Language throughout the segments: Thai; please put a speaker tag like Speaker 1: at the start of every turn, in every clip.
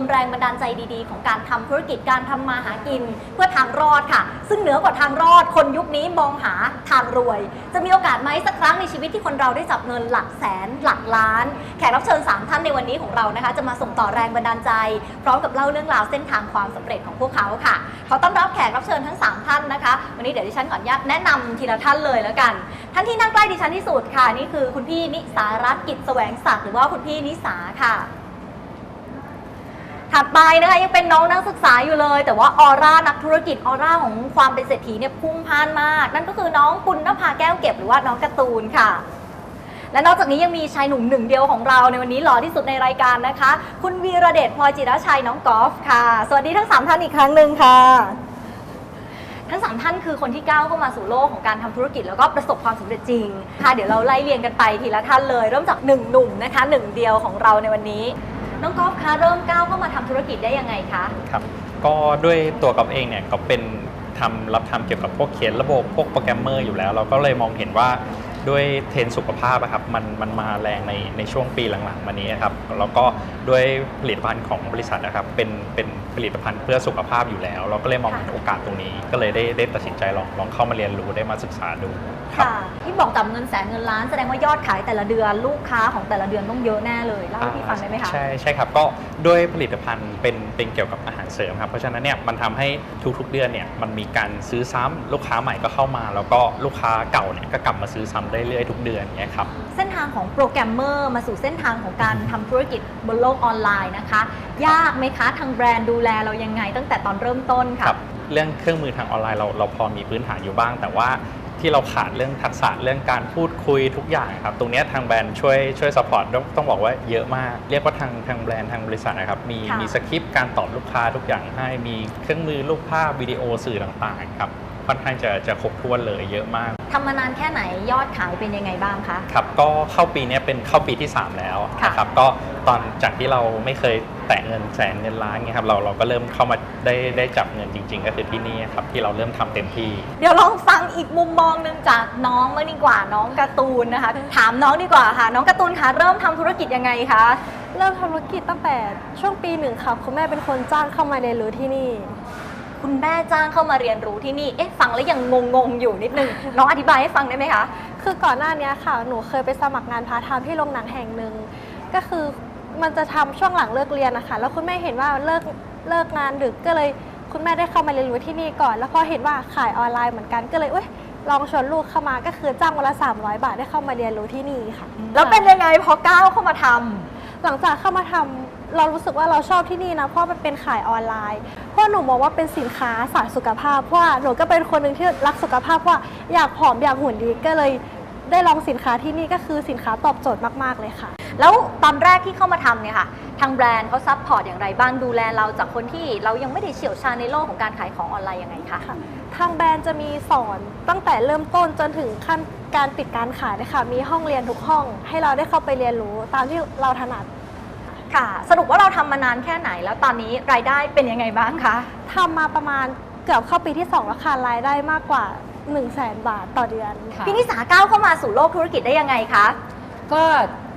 Speaker 1: มแรงบันดาลใจดีๆ ของการทำธุรกิจการทำมาหากิน เพื่อทางรอดค่ะ ซึ่งเหนือกว่าทางรอดคนยุคนี้มองหาทางรวย จะมีโอกาสไหมสักครั้งในชีวิตที่คนเราได้จับเงินหลักแสนหลักล้าน แขกรับเชิญสามท่านในวันนี้ของเรานะคะ จะมาส่งต่อแรงบันดาลใจ พร้อมกับเล่าเรื่องราวเส้นทางความสำเร็จของพวกเขาค่ะขอต้อนรับแขกรับเชิญทั้ง 3 ท่านนะคะ วันนี้เดี๋ยวดิฉันขออนุญาตแนะนำทีละท่านเลยแล้วกัน ท่านที่นั่งใกล้ดิฉันที่สุดค่ะนี่คือคุณพี่นิสารัตกิจแสวงศักดิ์หรือว่าคุณพี่นิสาค่ะ ถัดไปนะคะยังเป็นน้องนักศึกษาอยู่เลย แต่ว่าออร่านักธุรกิจออร่าของความเป็นเศรษฐีเนี่ยพุ่งพ่านมาก นั่นก็คือน้องปุณณภาแก้วเก็บหรือว่าน้องการ์ตูนค่ะและนอกจากนี้ยังมีชายหนุ่มหนึ่งเดียวของเราในวันนี้หล่อที่สุดในรายการนะคะ คุณวีระเดชพลอยจิรชัยน้องกอล์ฟค่ะ สวัสดีทั้งสามท่านอีกครั้งหนึ่งค่ะ ทั้งสามท่านคือคนที่ก้าวเข้ามาสู่โลกของการทำธุรกิจแล้วก็ประสบความสำเร็จจริง ค่ะ เดี๋ยวเราไล่เรียงกันไปทีละท่านเลย เริ่มจากหนึ่งหนุ่มนะคะหนึ่งเดียวของเราในวันนี้ น้องกอล์ฟคะเริ่มก้าวเข้ามาทำธุรกิจได้ยังไงคะ
Speaker 2: ครับ ก็ด้วยตัวกับเองเนี่ยก็เป็นทำรับทำเกี่ยวกับพวกเขียนระบบพวกโปรแกรมเมอร์อยู่แล้ว เราก็เลยมองเห็นว่าด้วยเทรนด์สุขภาพอะครับมันมันมาแรงในในช่วงปีหลังๆมานี้ครับแล้วก็ด้วยผลิตภัณฑ์ของบริษัทนะครับเป็นเป็นผลิตภัณฑ์เพื่อสุขภาพอยู่แล้ว เราก็เลยมองเห็นโอกาสตรงนี้ ก็เลยได้ได้ตัดสินใจลองลองเข้ามาเรียนรู้ได้มาศึกษาดูครับ
Speaker 1: ค่ะที่ บอกจับเงินแสนเงินล้านแสดงว่ายอดขายแต่ละเดือนลูกค้าของแต่ละเดือนต้องเยอะแน่เลยเล่าให้พี่ฟังได้ไหมคะ
Speaker 2: ใช่ใช่ครับก็ด้วยผลิตภัณฑ์เป็นเป็นเกี่ยวกับอาหารเสริมครับเพราะฉะนั้นเนี่ยมันทำให้ทุกๆเดือนเนี่ยมันมีการซื้อซ้ำลูกค้าใหม่ก็เข้ามา แล้วก็ลูกค้าเก่าเนี่ยก็กลับมาซื้อซ้ำได้เรื่อยทุกเดือนเนี่ยครับ
Speaker 1: เส้นทางของโปรแกรมเมอร์มาสู่เส้นทางของการทำธุรกิจบนโลกออนไลน์นะคะ ยากไหมคะทางแบรนด์ดูแลเรายังไงตั้งแต่ตอนเริ่มต้น
Speaker 2: ค
Speaker 1: ค่ะ
Speaker 2: รับเรื่องเครื่องมือทางออนไลน์เราเราพอมีพื้นฐานอยู่บ้าง แต่ว่า ที่เราขาดเรื่องทักษะเรื่องการพูดคุยทุกอย่างครับ ตรงเนี้ยทางแบรนด์ช่วยช่วยสปอร์ตต้องต้องบอกว่าเยอะมาก เรียกว่าทางทางแบรนด์ทางบริษัทนะครับ มี
Speaker 1: ค่ะ
Speaker 2: มีสคริปต์การตอบลูกค้าทุกอย่างให้ มีเครื่องมือรูปภาพวิดีโอสื่อต่างๆครับค่อนข้างจะจะครบถ้วนเลยเยอะมาก
Speaker 1: ทำมานานแค่ไหนยอดขายเป็นยังไงบ้างคะ
Speaker 2: ครับก็เข้าปีเนี้ยเป็นเข้าปีที่ 3 แล้ว
Speaker 1: ค่ะ
Speaker 2: นะครับก็ตอนจากที่เราไม่เคยแตะเงินแสนเงินล้านเงี้ยครับเราเราก็เริ่มเข้ามาได้ได้จับเงินจริง ๆ ก็คือที่นี่ครับที่เราเริ่มทำเต็มที่
Speaker 1: เดี๋ยวลองฟังอีกมุมมองหนึ่งจากน้องมางดีกว่าน้องการ์ตูนนะคะ ถามน้องดีกว่าค่ะ น้องการ์ตูนคะเริ่มทำธุรกิจยังไงคะ
Speaker 3: เริ่มทำธุรกิจตั้งแต่ช่วงปีหนึ่งค่ะคุณแม่เป็นคนจ้างเข้ามาเรียนรู้ที่นี่
Speaker 1: คุณแม่จ้างเข้ามาเรียนรู้ที่นี่เอ๊ะฟังแล้วยังงงๆอยู่นิดนึงน้องอธิบายให้ฟังได้ไหมคะ
Speaker 3: คือก่อนหน้านี้ค่ะ หนูเคยไปสมัครงานพาร์ทไทม์ที่โรงหนังแห่งหนึ่งก็คือมันจะทำช่วงหลังเลิกเรียนนะคะแล้วคุณแม่เห็นว่าเลิกเลิกงานดึกก็เลยคุณแม่ได้เข้ามาเรียนรู้ที่นี่ก่อน แล้วพอเห็นว่าขายออนไลน์เหมือนกันก็เลยเอ้ยลองชวนลูกเข้ามาก็คือจ้างวันละ300 บาทได้เข้ามาเรียนรู้ที่นี่ค่ะ
Speaker 1: แล้วเป็นยังไงพอก้าวเข้ามาทำ
Speaker 3: หลังจากเข้ามาทำเรารู้สึกว่าเราชอบที่นี่นะเพราะมันเป็นขายออนไลน์เพ ราะหนูมองว่าเป็นสินค้าสายสุขภาพเพราะว่าหนูก็เป็นคนหนึ่งที่รักสุขภาพเพราะว่าอยากผอมอยากหุ่นดีก็เลยได้ลองสินค้าที่นี่ก็คือสินค้าตอบโจทย์มาก ๆ เลยค่ะ
Speaker 1: แล้วตอนแรกที่เข้ามาทำเนี่ยค่ะ ทางแบรนด์เขาซัพพอร์ตอย่างไรบ้างดูแลเราจากคนที่เรายังไม่ได้เชี่ยวชาญในโลกของการขายของออนไลน์ยังไงคะ
Speaker 3: ค่ะทางแบรนด์จะมีสอนตั้งแต่เริ่มต้นจนถึงขั้นการปิดการขายเลยค่ะมีห้องเรียนทุกห้อง ให้เราได้เข้าไปเรียนรู้ตามที่เราถนัด
Speaker 1: ค่ะ สรุปว่าเราทำมานานแค่ไหนแล้วตอนนี้รายได้เป็นยังไงบ้างคะ
Speaker 3: ทำมาประมาณเกือบเข้าปีที่2แล้วค่ะรายได้มากกว่า 1 0 0 0 0แสนบาทต่อเดือน
Speaker 4: ค่ะ
Speaker 1: พี่นิสาก้าวเข้ามาสู่โลกธุรกิจได้ยังไงคะ
Speaker 4: ก็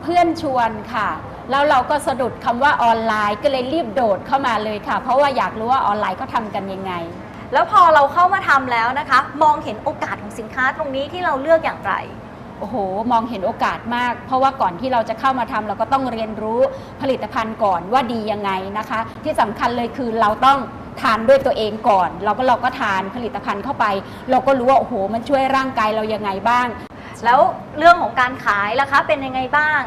Speaker 4: เพื่อนชวนค่ะ แล้วเราก็สะดุดคำว่าออนไลน์ก็เลยรีบโดดเข้ามาเลยค่ะ เพราะว่าอยากรู้ว่าออนไลน์เขาทำกันยังไง
Speaker 1: แล้วพอเราเข้ามาทำแล้วนะคะ มองเห็นโอกาสของสินค้าตรงนี้ที่เราเลือกอย่างไร
Speaker 4: โอ้โห มองเห็นโอกาสมาก เพราะว่าก่อนที่เราจะเข้ามาทำเราก็ต้องเรียนรู้ผลิตภัณฑ์ก่อนว่าดียังไงนะคะ ที่สำคัญเลยคือเราต้องทานด้วยตัวเองก่อน เราก็เราก็ทานผลิตภัณฑ์เข้าไป เราก็รู้ว่าโอ้โห มันช่วยร่างกายเรายังไงบ้าง
Speaker 1: แล้วเรื่องของการขายล่ะคะเป็นยังไงบ้าง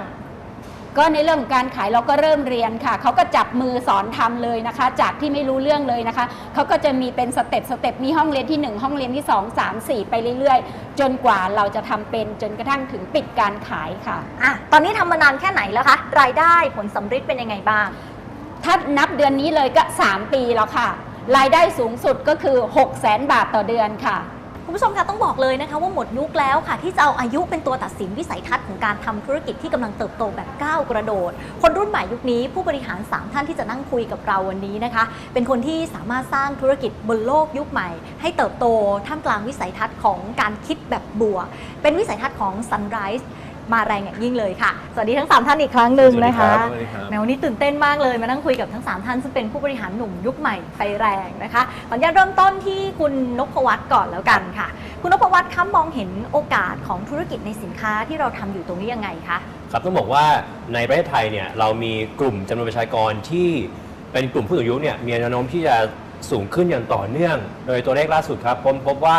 Speaker 4: ก็ในเรื่องของการขายเราก็เริ่มเรียนค่ะเขาก็จับมือสอนทำเลยนะคะ จากที่ไม่รู้เรื่องเลยนะคะเขาก็จะมีเป็นสเต็ปสเต็ปมีห้องเรียนที่ 1 ห้องเรียนที่ 2 3 4 ไปเรื่อยๆ จนกว่าเราจะทำเป็นจนกระทั่งถึงปิดการขายค่ะ
Speaker 1: อะตอนนี้ทำมานานแค่ไหนแล้วคะรายได้ผลสำฤทธิ์เป็นยังไงบ้าง
Speaker 4: ถ้านับเดือนนี้เลยก็ 3 ปีแล้วค่ะ รายได้สูงสุดก็คือ 6 0 0 0 0 0 บาทต่อเดือนค่ะ
Speaker 1: คุณผู้ชมคะต้องบอกเลยนะคะว่าหมดยุคแล้วค่ะ ที่จะเอาอายุเป็นตัวตัดสินวิสัยทัศน์ของการทำธุรกิจที่กำลังเติบโตแบบก้าวกระโดด คนรุ่นใหม่ยุคนี้ผู้บริหาร 3 ท่านที่จะนั่งคุยกับเราวันนี้นะคะ เป็นคนที่สามารถสร้างธุรกิจบนโลกยุคใหม่ ให้เติบโตท่ามกลางวิสัยทัศน์ของการคิดแบบบวกเป็นวิสัยทัศน์ของ Sunrise มาแรงอย่างยิ่งเลยค่ะ สวัสดีทั้ง 3 ท่านอีกครั้งหนึ่งนะคะ
Speaker 5: สวัสดีครับ
Speaker 1: แหมวันนี้ตื่นเต้นมากเลยมานั่งคุยกับทั้ง 3 ท่านซึ่งเป็นผู้บริหารหนุ่มยุคใหม่ไฟแรงนะคะขออนุญาตเริ่มต้นที่คุณนพวัตก่อนแล้วกันค่ะ คุณนพวัตคะมองเห็นโอกาสของธุรกิจในสินค้าที่เราทำอยู่ตรงนี้ยังไงคะ
Speaker 5: ครับต้องบอกว่าในประเทศไทยเนี่ยเรามีกลุ่มจำนวนประชากรที่เป็นกลุ่มผู้สูงอายุเนี่ยมีแนวโน้มที่จะสูงขึ้นอย่างต่อเนื่อง โดยตัวเลขล่าสุดครับผมพบว่า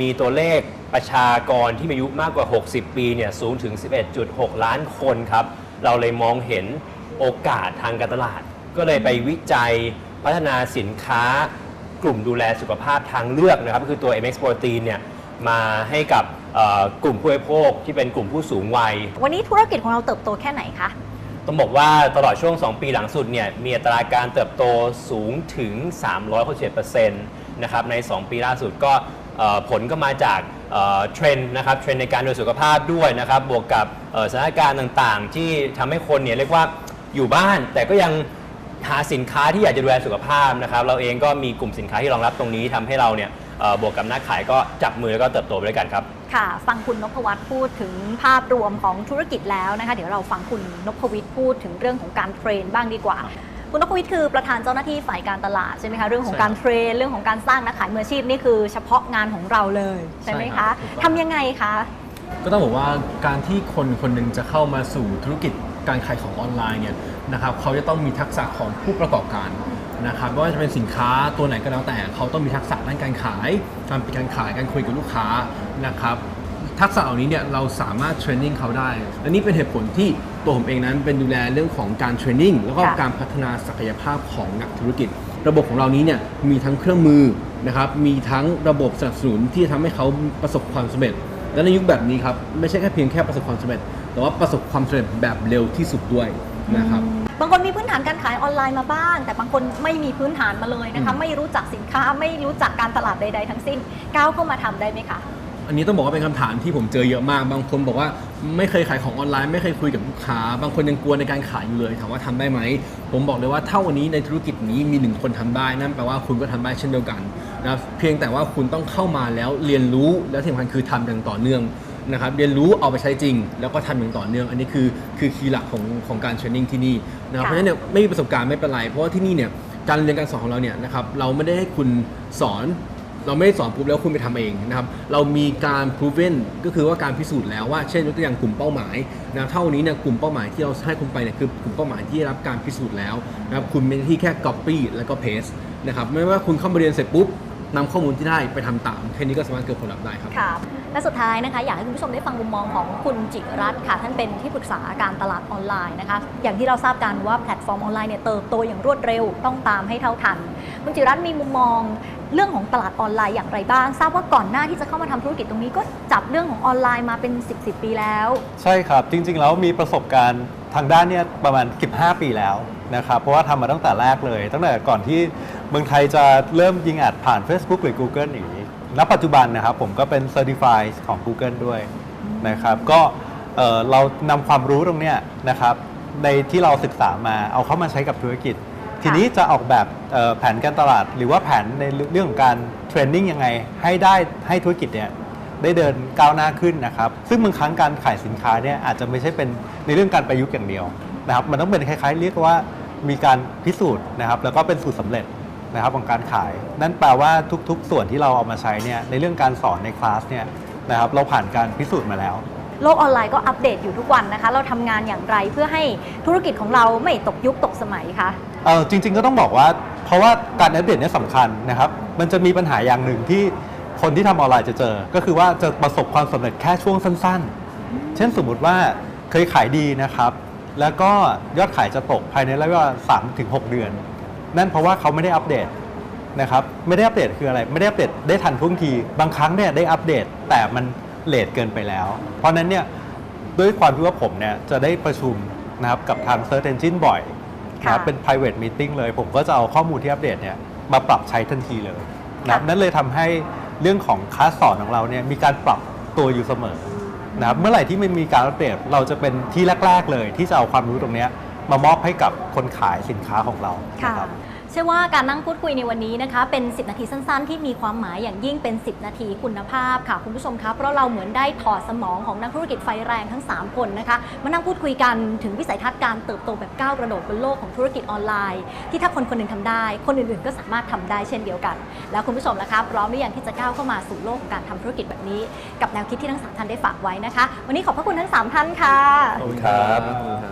Speaker 5: มีตัวเลข ประชากรที่มีอายุมากกว่า 60 ปีเนี่ยสูงถึง 11.6 ล้านคนครับ เราเลยมองเห็นโอกาสทางการตลาด ก็เลยไปวิจัยพัฒนาสินค้ากลุ่มดูแลสุขภาพทางเลือกนะครับ ก็คือตัว MX Protein เนี่ยมาให้กับเอ่อกลุ่มผู้บริโภคที่เป็นกลุ่มผู้สูงวัย
Speaker 1: วันนี้ธุรกิจของเราเติบโตแค่ไหนคะ
Speaker 5: ต้องบอกว่าตลอดช่วง 2 ปีหลังสุดเนี่ยมีอัตราการเติบโตสูงถึง 367%นะครับใน 2 ปีล่าสุดก็เอ่อผลก็มาจาก เอ่อเทรนด์นะครับเทรนด์ในการดูแลสุขภาพด้วยนะครับบวกกับเอ่อสถานการณ์ต่างๆ ที่ทำให้คนเนี่ยเรียกว่าอยู่บ้าน แต่ก็ยังหาสินค้าที่อยากจะดูแลสุขภาพนะครับเราเองก็มีกลุ่มสินค้าที่รองรับตรงนี้ทำให้เราเนี่ยเอ่อบวกกับนักขายก็จับมือแล้วก็เติบโตไปด้วยกันครับ
Speaker 1: ค่ะ ฟังคุณนพวัตพูดถึงภาพรวมของธุรกิจแล้วนะคะ เดี๋ยวเราฟังคุณนพวิทย์พูดถึงเรื่องของการเทรนบ้างดีกว่า คุณนพวิทย์คือประธานเจ้าหน้าที่ฝ่ายการตลาดใช่ไหมคะเรื่องของการเทรนเรื่องของการสร้างนักขายมืออาชีพนี่คือเฉพาะงานของเราเลยใช่ไหม
Speaker 6: ใช่ครั
Speaker 1: คะ
Speaker 6: บถูกต้อง
Speaker 1: ทำยังไงคะ
Speaker 6: ก็ต้องบอกว่าการที่คนคนหนึ่งจะเข้ามาสู่ธุรกิจการขายของออนไลน์เนี่ยนะครับเขาจะต้องมีทักษะของผู้ประกอบการนะครับไม่ว่าจะเป็นสินค้าตัวไหนก็แล้วแต่ เขาต้องมีทักษะด้านการขาย การปิดการขายการคุยกับลูกค้านะครับ ทักษะเหล่านี้เนี่ยเราสามารถเทรนนิ่งเขาได้ และนี่เป็นเหตุผลที่ตัวผมเองนั้นเป็นดูแลเรื่องของการเทรนนิ่งแล้วก็
Speaker 1: ค่ะ
Speaker 6: การพัฒนาศักยภาพของนักธุรกิจ ระบบของเรานี้เนี่ยมีทั้งเครื่องมือนะครับมีทั้งระบบสนับสนุนที่จะทำให้เขาประสบความสำเร็จ และในยุคแบบนี้ครับไม่ใช่แค่เพียงแค่ประสบความสำเร็จ แต่ว่าประสบความสำเร็จแบบเร็วที่สุดด้วยนะครับ
Speaker 1: บางคนมีพื้นฐานการขายออนไลน์มาบ้าง แต่บางคนไม่มีพื้นฐานมาเลยนะคะ
Speaker 6: อืม
Speaker 1: ไม่รู้จักสินค้าไม่รู้จักการตลาดใด ๆ ทั้งสิ้นก้าวเข้ามาทำได้ไหมคะ
Speaker 6: อันนี้ต้องบอกว่าเป็นคำถามที่ผมเจอเยอะมาก บางคนบอกว่าไม่เคยขายของออนไลน์ ไม่เคยคุยกับลูกค้า บางคนยังกลัวในการขายอยู่เลยถามว่าทำได้ไหม ผมบอกเลยว่าถ้าวันนี้ในธุรกิจนี้มีหนึ่งคนทำได้นั่นแปลว่าคุณก็ทำได้เช่นเดียวกันนะครับเพียงแต่ว่าคุณต้องเข้ามาแล้วเรียนรู้แล้วที่สำคัญคือทำอย่างต่อเนื่องนะครับเรียนรู้เอาไปใช้จริง แล้วก็ทำอย่างต่อเนื่อง อันนี้คือคือคีย์หลักของของการเทรนนิ่งที่นี่นะครับ
Speaker 1: ค่ะ
Speaker 6: เพราะฉะนั้นเนี่ยไม่มีประสบการณ์ไม่เป็นไรเพราะว่าที่นี่เนี่ยการเรียนการสอนของเราเนี่ยนะครับเราไม่ได้ให้คุณสอน เราไม่ได้สอนปุ๊บแล้วคุณไปทำเองนะครับ เรามีการ proven ก็คือว่าการพิสูจน์แล้วว่าเช่นยกตัวอย่างกลุ่มเป้าหมายนะเท่านี้เนี่ยกลุ่มเป้าหมายที่เราให้คุณไปเนี่ยคือกลุ่มเป้าหมายที่ได้รับการพิสูจน์แล้วนะครับคุณเป็นที่แค่ copy แล้วก็ paste นะครับไม่ว่าคุณเข้ามาเรียนเสร็จปุ๊บ นำข้อมูลที่ได้ไปทำตามแค่นี้ก็สามารถเกิดผลลัพธ์ได้ครับ
Speaker 1: ค่ะและสุดท้ายนะคะ อยากให้คุณผู้ชมได้ฟังมุมมองของคุณจิรัตน์ค่ะ ท่านเป็นที่ปรึกษาการตลาดออนไลน์นะคะ อย่างที่เราทราบกันว่าแพลตฟอร์มออนไลน์เนี่ยเติบโตอย่างรวดเร็วต้องตามให้เท่าทัน คุณจิรัตน์มีมุมมองเรื่องของตลาดออนไลน์อย่างไรบ้าง ทราบว่าก่อนหน้าที่จะเข้ามาทำธุรกิจตรงนี้ก็จับเรื่องของออนไลน์มาเป็น 10บสปีแล้ว
Speaker 7: ใช่ครับ จริง ๆ แล้วมีประสบการณ์ทางด้านเนี้ยประมาณ 15 ปีแล้วนะครับเพราะว่าทำมาตั้งแต่แรกเลย ตั้งแต่ก่อนที่ เมืองไทยจะเริ่มยิงอัดผ่าน Facebook หรือ Google อย่างนี้ณปัจจุบันนะครับผมก็เป็น Certified ของ Google ด้วยนะครับ ก็เอ่อเรานำความรู้ตรงเนี้ยนะครับในที่เราศึกษามาเอาเข้ามาใช้กับธุรกิจ ทีนี้จะออกแบบแผนการตลาด หรือว่าแผนในเรื่องของการเทรนนิ่งยังไงให้ได้ให้ธุรกิจเนี่ยได้เดินก้าวหน้าขึ้นนะครับ ซึ่งบางครั้งการขายสินค้าเนี่ยอาจจะไม่ใช่เป็นในเรื่องการประยุกต์อย่างเดียวนะครับ มันต้องเป็นคล้ายๆ เรียกว่ามีการพิสูจน์นะครับ แล้วก็เป็นสูตรสำเร็จ นะครับของการขาย นั่นแปลว่าทุกๆ ส่วนที่เราเอามาใช้เนี่ยในเรื่องการสอนในคลาสเนี่ยนะครับเราผ่านการพิสูจน์มาแล้ว
Speaker 1: โลกออนไลน์ก็อัปเดตอยู่ทุกวันนะคะ เราทำงานอย่างไรเพื่อให้ธุรกิจของเราไม่ตกยุคตกสมัยคะ
Speaker 7: เออจริง ๆก็ต้องบอกว่า เพราะว่าการอัปเดตเนี่ยสำคัญนะครับ มันจะมีปัญหาอย่างหนึ่งที่คนที่ทำออนไลน์จะเจอ ก็คือว่าจะประสบความสำเร็จแค่ช่วงสั้น ๆ เช่นสมมุติว่าเคยขายดีนะครับ แล้วก็ยอดขายจะตกภายในระยะเวลาสามถึงหกเดือน นั่นเพราะว่าเขาไม่ได้อัปเดตนะครับไม่ได้อัปเดตคืออะไร ไม่ได้อัปเดตได้ทันท่วงที บางครั้งเนี่ยได้อัปเดตแต่มันเลทเกินไปแล้ว เพราะฉะนั้นเนี่ยด้วยความที่ว่าผมเนี่ยจะได้ประชุมนะครับกับทาง Search Engine บ่อยนะครับ
Speaker 1: ค่ะ
Speaker 7: เป็น private meeting เลย ผมก็จะเอาข้อมูลที่อัปเดตเนี่ยมาปรับใช้ทันทีเลยนะครับนั่นเลยทำให้เรื่องของคลาสสอนของเราเนี่ยมีการปรับตัวอยู่เสมอนะครับเมื่อไหร่ที่มันมีการอัปเดตเราจะเป็นที่แรก ๆ เลย ที่จะเอาความรู้ตรงเนี้ย มามอบให้กับคนขายสินค้าของเรา
Speaker 1: ค่ะ
Speaker 7: นะครับ
Speaker 1: เชื่อว่าการนั่งพูดคุยในวันนี้นะคะ เป็น 10 นาทีสั้น ๆ ที่มีความหมายอย่างยิ่งเป็น 10 นาทีคุณภาพค่ะ คุณผู้ชมคะเพราะเราเหมือนได้ถอดสมองของนักธุรกิจไฟแรงทั้ง 3 คนนะคะ มานั่งพูดคุยกันถึงวิสัยทัศน์การเติบโตแบบก้าวกระโดดบนโลกของธุรกิจออนไลน์ ที่ถ้าคนคนหนึ่งทำได้ คนอื่นๆ ก็สามารถทำได้เช่นเดียวกัน แล้วคุณผู้ชมล่ะคะพร้อมหรือยังที่จะก้าวเข้ามาสู่โลกของการทำธุรกิจแบบนี้ กับแนวคิดที่ทั้งสามท่านได้ฝากไว้นะคะ วันนี้ขอบพระคุณทั้งสามท่านค่ะ
Speaker 5: ขอบคุณครับ
Speaker 6: ขอบคุณครับ